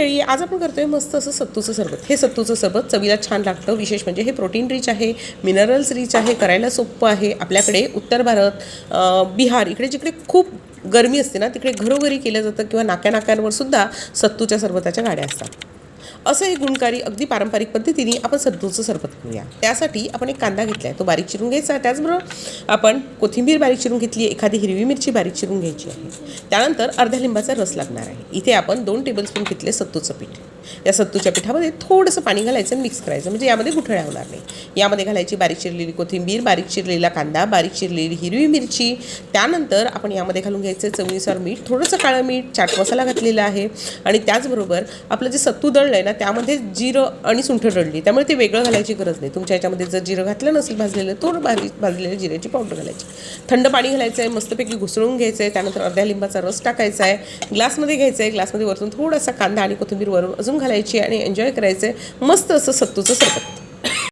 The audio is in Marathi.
मंडळी आज आपण करतोय मस्त असं सत्तूचं सरबत. हे सत्तूचं सरबत चवीला छान लागतं. विशेष म्हणजे हे प्रोटीन रिच आहे मिनरल्स रिच आहे करायला सोपं आहे. आपल्याकडे उत्तर भारत बिहार इकडे जिकडे खूप गरमी असते ना तिकडे घरोघरी केलं जातं किंवा नाक्या नाक्यांवर सुद्धा सत्तूच्या सरबताच्या गाड्या असतात. असं एक गुणकारी अगदी पारंपरिक पद्धतीने आपण सत्तूचं सरबत करूया त्यासाठी आपण एक कांदा घेतला आहे तो बारीक चिरून घ्यायचा. आहे त्याचबरोबर आपण कोथिंबीर बारीक चिरून घेतली एखादी हिरवी मिरची बारीक चिरून घ्यायची आहे. त्यानंतर अर्ध्या लिंबाचा रस लागणार आहे. इथे आपण दोन टेबलस्पून घेतले सत्तूचं पीठ. या सत्तूच्या पिठामध्ये थोडंसं पाणी घालायचं आणि मिक्स करायचं. म्हणजे यामध्ये गुठळ्या होणार नाही. यामध्ये घालायची बारीक चिरलेली कोथिंबीर बारीक चिरलेला कांदा बारीक चिरलेली हिरवी मिरची. त्यानंतर आपण यामध्ये घालून घ्यायचं चवीनुसार मीठ थोडंसं काळं मीठ चाट मसाला घातलेला आहे. आणि त्याचबरोबर आपलं जे सत्तू दळलं आहे ना त्यामध्ये जिरं आणि सुंठ दळली. त्यामुळे ते वेगळं घालायची गरज नाही. तुमच्या याच्यामध्ये जर जिरं घातलं नसेल भाजलेलं तर भाजी भाजलेल्या जिऱ्याची पावडर घालायची. थंड पाणी घालायचं आहे मस्तपैकी घुसळून घ्यायचं आहे त्यानंतर अर्ध्या लिंबाचा रस टाकायचा आहे ग्लासमध्ये घ्यायचं आहे ग्लासमध्ये वरतून थोडासा कांदा आणि कोथिंबीर वरून अजून घालायची आणि एन्जॉय करायचं आहे मस्त असं सत्तूचं सरबत.